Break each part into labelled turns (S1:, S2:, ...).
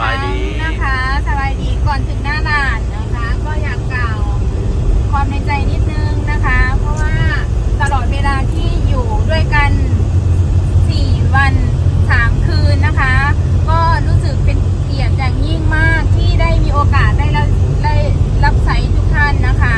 S1: บายดี
S2: นะคะสบายดีก่อนถึงหน้าด่านนะคะ ก็อยากกล่าวความในใจนิดนึงนะคะ เพราะว่าตลอดเวลาที่อยู่ด้วยกัน 4 วัน 3 คืนนะคะ ก็รู้สึกเป็นเกียรติอย่างยิ่งมากที่ได้มีโอกาสได้รับได้รับใช้ทุกท่านนะคะ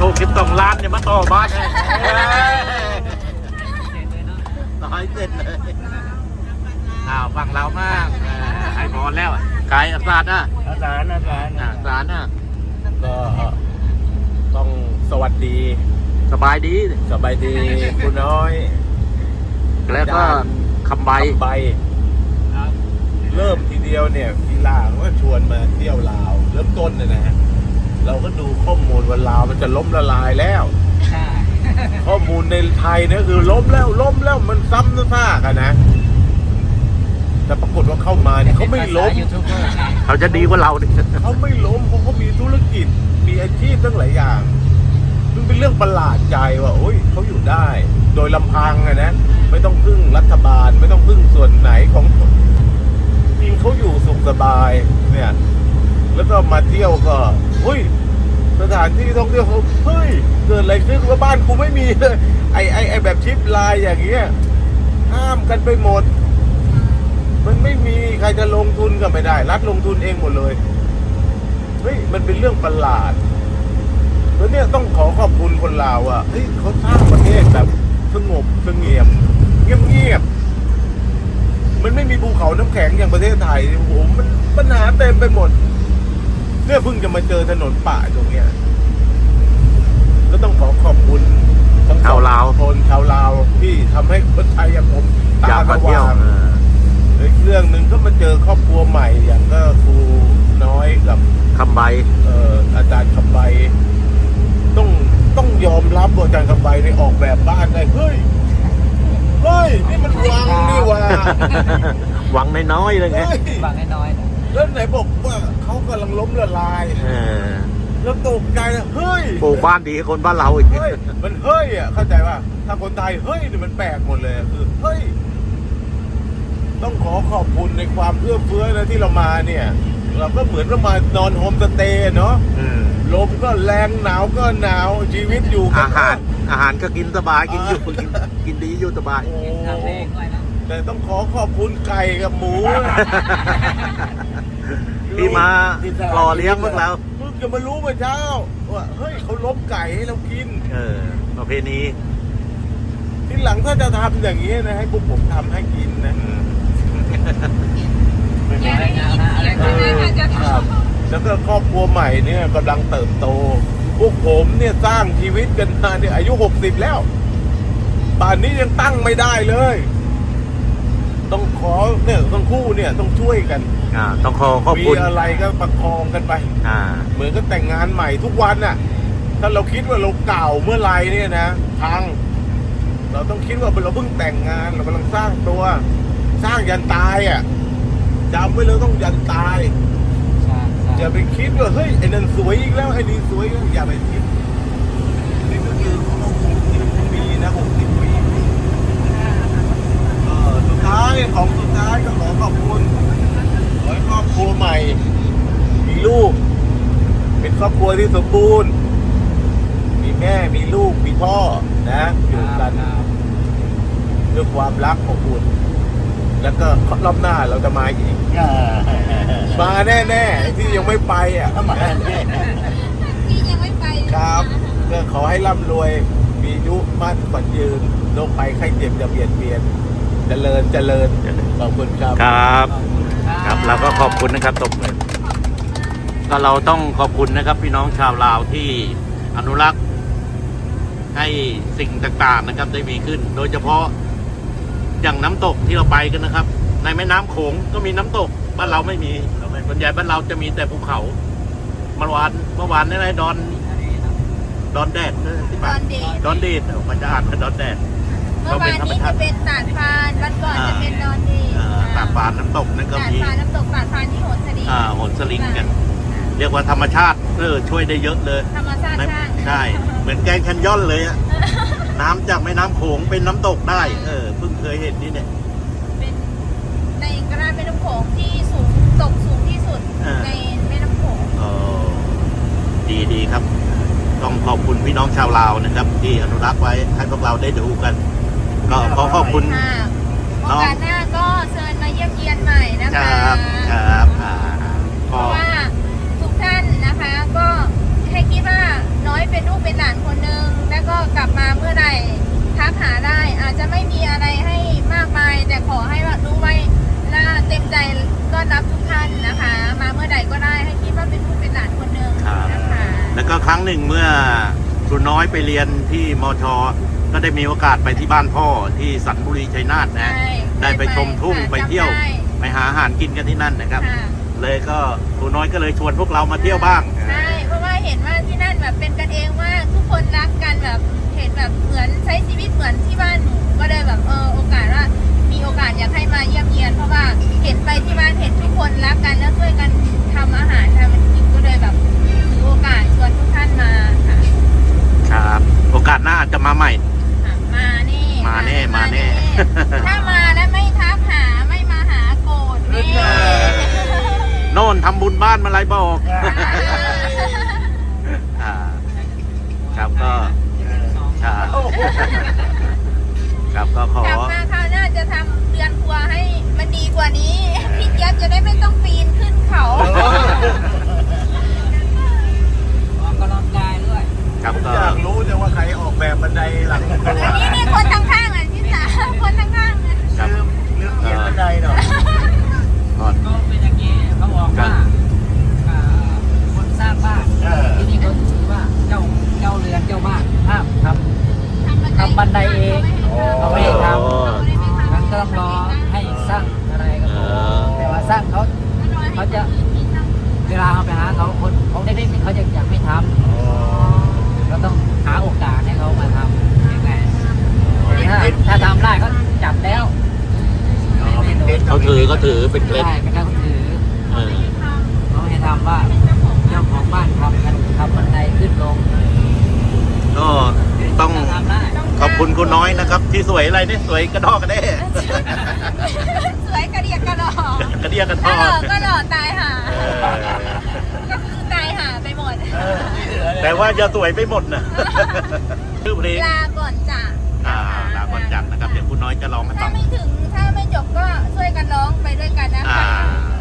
S2: ถ้าถูกคิดต้อ
S1: ง
S2: ล้านเนี่
S1: ยมาต่อบ้านเลยน้อยเสร็จเลยอ้าวฟังเรามากเออหายพรแล้วอะกายอาสาดอะ
S3: อาจารย์อาจารย์
S1: อ่าสารอะ
S3: ก็ต้องสวัสดี
S1: สบายดี
S3: สบายดีคุณน้อย
S1: แล้วก็คำใบ
S3: คำใบเริ่มทีเดียวเนี่ยทีหลางว่าชวนมาเที่ยวลาว เริ่มต้นเนี่ยนะฮะ เราก็ดูข้อมูลว่าลาวมันจะล้มละลายแล้ว
S4: ใช่
S3: ข้อมูลในไทยเนี่ยคือล้มแล้วล้มแล้วมันซ้ำซากอะนะ แต่ปรากฏว่าเข้ามาเนี่ยเขาไม่ล้ม
S4: ยูทูบเบอร์ใช่
S1: เขาจะดีกว่าเราดิ
S3: เขาไม่ล้มเพราะเขามีธุรกิจ มีอาชีพตั้งหลายอย่าง มันเป็นเรื่องประหลาดใจว่าโอ้ยเขาอยู่ได้ โดยลำพังอะนะ ไม่ต้องพึ่งรัฐบาล ไม่ต้องพึ่งส่วนไหนของจริงเขาอยู่สุขสบายเนี่ย แล้วก็มาเที่ยวก็เฮ้ยสถานที่ท่องเที่ยวเขาเฮ้ยเกิดอะไรขึ้นว่าบ้านกูไม่มีเลยไอไอไอแบบชิปไลน์อย่างเงี้ยห้ามกันไปหมด มันไม่มีใครจะลงทุนก็ไม่ได้ รัฐลงทุนเองหมดเลยเฮ้ยมันเป็นเรื่องประหลาดแล้วเนี่ยต้องขอขอบคุณคนลาวอะเฮ้ยเขาสร้างประเทศแบบสงบเสงี่ยมเงียบเงียบมันไม่มีภูเขาน้ำแข็งอย่างประเทศไทยโอ้โหมันปัญหาเต็มไปหมด เนี่ยเพิ่งจะมาเจอถนนป่าตรงเนี้ยก็ต้องขอขอบคุณทั้งสอง
S1: ชาวลาว
S3: คนชาวลาวที่ทำให้คนไทยอย่างผมตา
S1: อยาก
S3: ส
S1: มาเที่ยว
S3: ว่าง
S1: เออ
S3: อีกเรื่องหนึ่งก็มาเจอครอบครัวใหม่อย่างก็ครูน้อยกับ
S1: คำใบ
S3: เอ่ออาจารย์คำใบต้องต้องยอมรับว่าอาจารย์คำใบในออกแบบบ้านได้เฮ้ยเฮ้ยนี่มันวังนี่หว่า
S1: หวังน้อยๆเลยไง
S3: เฮ้ย
S4: บางน้อยๆนะ
S3: แล้วไหนบอกว่าเขากำลังล้มละลาย
S1: เออ
S3: แล้วตกใจนะเฮ้ย
S1: ปลูกบ้านดีกว่าคนบ้านเราอีก
S3: เฮ้ยมันเฮ้ยอะเข้าใจป่ะถ้าคนไทยเฮ้ยเนี่ยมันแปลกหมดเลยอะคือเฮ้ย ต้องขอขอบคุณในความเอื้อเฟื้อนะที่เรามาเนี่ย เราก็เหมือนเรามานอนโฮมสเตย์เนาะ
S1: อืม
S3: ลมก็แรงหนาวก็หนาวชีวิตอยู่กับ
S1: อาหารอาหารก็กินสบายกินอยู่กินกินดีอยู่สบาย
S3: โอ้แต่ต้องขอขอบคุณไก่กับหมู
S1: ที่มาหล่อเลี้ยงพวกเรา
S3: เพิ่งจะมารู้เมื่อเช้าว่าเฮ้ยเขาล้มไก่ให้เรากิน
S1: เออประเพณี
S3: ทีหลังถ้าจะทำอย่างนี้นะให้พวกผมทำให้กินนะ
S1: อืม
S2: แกได้ยินเสียงก็น่าจะ
S3: ค
S2: ท
S3: รับแล้วก็ครอบครัวใหม่เนี่ยกำลังเติบโต พวกผมเนี่ยสร้างชีวิตกันมาเนี่ยอายุหกสิบแล้วป่านนี้ยังตั้งไม่ได้เลย ต้องขอเนี่ยทั้งคู่เนี่ยต้องช่วยกัน
S1: อ่าต้องขอขอบ
S3: มี
S1: คุณ
S3: อะไรก็ประคองกันไป
S1: อ่า
S3: เหมือนก็แต่งงานใหม่ทุกวันน่ะ ถ้าเราคิดว่าเราเก่าเมื่อไหรเนี่ยนะพัง เราต้องคิดว่าเราเพิ่งแต่งงานเรากำลังสร้างตัว สร้างยันตายอะจำไว้เลยต้องยันตายอย่าไปคิดว่าเฮ้ยไอ้นั่นสวยอีกแล้วไอ้นี่สวยอีกแล้วอย่าไปคิดนี่ก็คือหกสิบปีนะหกสิบปีเออสุดท้ายของสุดท้ายก็ขอขอบคุณขอให้ ครอบครัวใหม่ มีลูก เป็นครอบครัวที่สมบูรณ์ มีแม่มีลูกมีพ่อนะอยู่กันด้วยความรักอบอุ่นแล้วก็รอบหน้าเราจะมาอีกมาแน่ๆที่ยังไม่ไปอะำ
S2: พี่ยังไม่ไปเลย
S3: ครับก็ขอให้ร่ำรวย มีอายุมั่นขวัญยืนโรคไปไข้เจ็บจะเบียดเบียนเจริญเจริญขอบคุณครับ
S1: ครับ ครับเราก็ขอบคุณนะครับตบเลยก็เราต้องขอบคุณนะครับ พี่น้องชาวลาวที่อนุรักษ์ ให้สิ่งต่างๆนะครับ ได้มีขึ้น โดยเฉพาะอย่างน้ำตกที่เราไปกันนะครับ ในแม่น้ำโขงก็มีน้ำตกบ้านเราไม่มีส่วนใหญ่บ้านเราจะมีแต่ภูเขาเมื่อวานเมื่อวานนี่ไรดอน ดอนแดดเออที่
S2: ต
S1: บ้า
S2: อนนเด็ก
S1: ดอนเดดมันจะอ่านว่าดอนแดด
S2: เมื่อวานนี้จะเป็นตาดพานวันก่อนจะเป็นดอนเดย์
S1: เอ่อตากฟานน้ำตกนั่นก็
S2: ตาด
S1: มี
S2: พานน้ำตกตาดพานที่โหนสลี
S1: อ่าโหนสลิงกัน เรียกว่าธรรมชาติเออช่วยได้เยอะเลย
S2: ธรรมชาติ
S1: ใน
S2: ช่าง
S1: ใช่ เหมือนแกงแคนยอนเลยอะน้ำจากแม่น้ำโขงเป็นน้ำตกได้ เออเพิ่งเคยเห็นนี่เนี่ย
S2: เป็นในกระดาษแม่น้ำโขงที่สูงตกสูงที่สุด
S1: อ่า
S2: ในแม่น้ำโขง
S1: เออดีดีครับ ต้องขอบคุณพี่น้องชาวลาวนะครับ ที่อนุรักษ์ไว้ให้พวกเราได้ดูกัน ก็ขอขอบคุณ
S2: ค่ะโอ
S1: น้อง
S2: กาสหน้าก็เชิญมาเยี่ยมเยียนใหม่นะ
S1: ค
S2: คะ
S1: รับครับอ่า
S2: เพ
S1: ก็
S2: ราะว่าทุกท่านนะคะ ก็ให้คิดว่าน้อยเป็นลูกเป็นหลานคนหนึ่งแล้วก็กลับมาเมื่อใดทักหาได้อาจจะไม่มีอะไรให้มากมาย แต่ขอให้ว่ารู้ไว้และเต็มใจก็รับทุกท่านนะคะ มาเมื่อใดก็ได้ให้คิดว่าเป็นลูกเป็นหลานคนหนึ่งนะคะ
S1: แล้วก็ครั้งหนึ่งเมื่อครูน้อยไปเรียนที่มช ก็ได้มีโอกาสไปที่บ้านพ่อที่สันบุรีชัยนาทนะ
S2: ใช่
S1: ได้ไปชมทุ่ง
S2: ค่ะ
S1: ไปเที่ยว
S2: จำได้
S1: ไปหาอาหารกินกันที่นั่นนะครับ
S2: ค่ะ
S1: เลยก็ครูน้อยก็เลยชวนพวกเรามาเที่ยวบ้าง
S2: ใช่เพราะว่าเห็นว่าที่นั่นแบบเป็นกันเองมากทุกคนรักกันแบบเห็นแบบเหมือนใช้ชีวิตเหมือนที่บ้านหนูก็เลยแบบเออโอกาสว่ามีโอกาสอยากให้มาเยี่ยมเยียน เพราะว่าเห็นไปที่บ้านเห็นทุกคนรักกันแล้วช่วยกันทำอาหารทำมันกินก็เลยแบบถือโอกาสชวนทุกท่านมาค่ะ
S1: ครับ โอกาสหน้าจะมาใหม่
S2: ค่ะ มาแน่
S1: มาแน่มาแน่
S2: ถ้ามาแล้วไม่ทักหาไม่มาหาโกรธแน่
S1: โน่นทำบุญบ้านมาไรบอกอ่าครับก็ครับครับก็ขอ
S2: กลับมาคราวหน้าจะทำเรือนครัวให้มันดีกว่านี้ พี่เจี๊ยบจะได้ไม่ต้องปีนขึ้นเขา
S4: ออกกำลังกายด้วย
S1: ครับก็
S3: อยากรู้จังว่าใครออกแบบบันไดหลังตัว
S2: อันนี้นี่คนข้างๆอะพี่สาวคนข้างๆนะครับ
S3: ลืมลืมเขียนบันไดหน่อย
S1: ก่อน
S4: ก็เป็นอย่างนี้เขาบอกว่าอ่าคนสร้างบ้าน
S3: เออ
S4: ที่นี่เขาถือว่าเจ้าเจ้าเรือนเจ้าบ้านห้ามทำทำบันไดเอง เขาไม่ให้ทำมันก็ต้องรอให้สร้างอะไรก็พอแต่ว่าสร้างเขา เขาจะเวลาเขาไปหาเขาคนของเด็กๆเขาจะอยากไม่ทำเราต้องหาโอกาสให้เขามาทำยังไงถ้าถ้าทำได้ก็จับแล้วไม่โดน
S1: เขาถือก็ถือเป็นเคล็ด
S4: ใช่เป็นการถือ
S1: เออ
S4: เขาให้ทำว่าเจ้าของบ้านทำกันทำบันไดขึ้นลง
S1: ก็ต้อง
S4: ทำได้
S1: ขอบ คุณคุณน้อยนะครับที่สวยอะไรเนี่ยสวยกระดอกกระเด้
S2: สวยกระเดียกกระดอก
S1: กระเดียกระท
S2: ถ้า
S1: อ
S2: หล่อ
S1: ด
S2: ก็หล่อตายห่า
S1: เออ
S2: ก็คือตายห่าไปหมด
S3: เออที่เหลือ
S1: แต่ว่าอย่าสวยไปหมดนะชื่อเพลง
S2: ลาก่อนจ้ะ
S1: อ่าลาก่อนจักนะครับเดี๋ยวคุณน้อยจะร้องให้
S2: ถ้า
S1: ฟัง
S2: ไม่ถึงถ้าไม่จบก็ช่วยกันร้องไปด้วยกันนะ
S1: อ่า
S2: คะ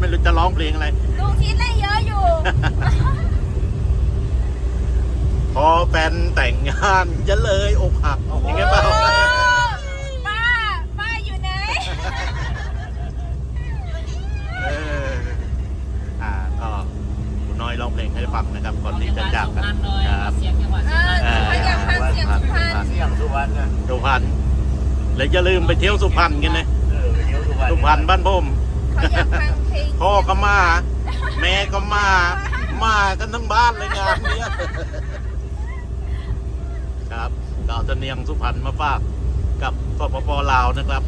S2: ไม่รู้จะร้องเพลง
S1: อะ
S4: ไร
S1: ลุง
S2: ทิศเล่นเยอะอยู่
S1: พอแฟนแต่งงานจะเลยอกหักอย่างเงี้ยเปล่า
S2: โอ้ป้า ป้าอยู่ไหน
S1: เออ อ่าก็คุณน้อยร้องเพลงให้ฟังนะครับ ก่อนที่จะจากกันครับ
S4: เสียงจังหวะ
S2: เออเขาอยากฟังเสียงสุพรรณ
S3: เสี่ยงสุวรรณนะ
S1: สุพรรณแล้วอย่าลืมไปเที่ยวสุพรรณกันนะ
S3: เออไปเที่ยวสุพรรณ
S1: สุพรรณบ้านผม
S2: เขาอยากฟังเพ่
S1: อก็มา แม่ก็มา มากันทั้งบ้านเลยงานเนี้ยครับก็เอาเสนียงสุพรรณมาฝากกับสปปลาวนะครับ